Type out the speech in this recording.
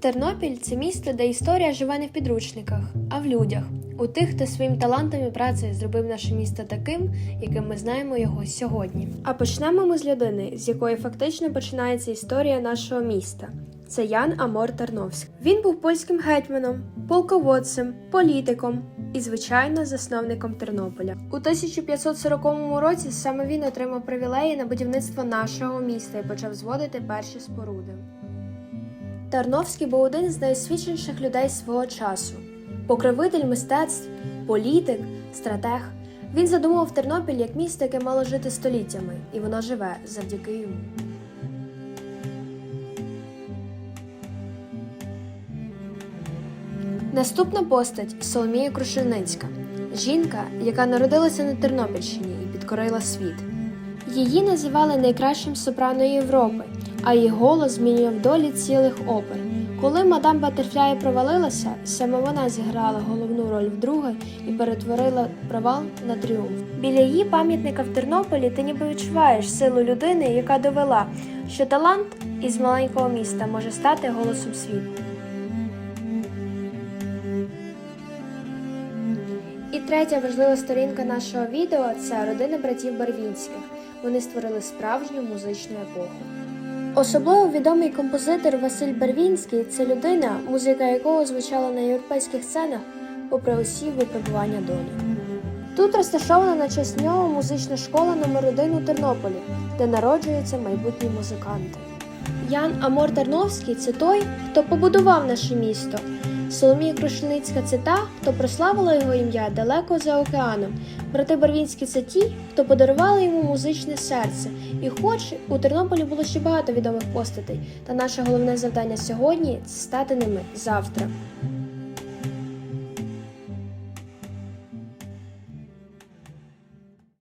Тернопіль це місто, де історія живе не в підручниках, а в людях, у тих, хто своїм талантом і працею зробив наше місто таким, яким ми знаємо його сьогодні. А почнемо ми з людини, з якої фактично починається історія нашого міста. Це Ян Амор Тарновський. Він був польським гетьманом, полководцем, політиком і, звичайно, засновником Тернополя. У 1540 році саме він отримав привілеї на будівництво нашого міста і почав зводити перші споруди. Тарновський був один з найосвіченіших людей свого часу. Покровитель мистецтв, політик, стратег. Він задумував Тернопіль як місто, яке мало жити століттями, і воно живе завдяки йому. Наступна постать Соломія Крушельницька, жінка, яка народилася на Тернопільщині і підкорила світ. Її називали найкращим сопрано Європи, а її голос змінював долі цілих опер. Коли мадам Батерфляє провалилася, саме вона зіграла головну роль вдруге і перетворила провал на тріумф. Біля її пам'ятника в Тернополі ти ніби відчуваєш силу людини, яка довела, що талант із маленького міста може стати голосом світу. І третя важлива сторінка нашого відео це родина братів Барвінських. Вони створили справжню музичну епоху. Особливо відомий композитор Василь Барвінський це людина, музика якого звучала на європейських сценах попри усі випробування долі. Тут розташована на честь нього музична школа номер 1 у Тернополі, де народжуються майбутні музиканти. Ян Амор Тарновський це той, хто побудував наше місто. Соломія Крушеницька це та, хто прославила його ім'я далеко за океаном. Брати Барвінські це ті, хто подарували йому музичне серце. І хоч у Тернополі було ще багато відомих постатей, та наше головне завдання сьогодні це стати ними завтра.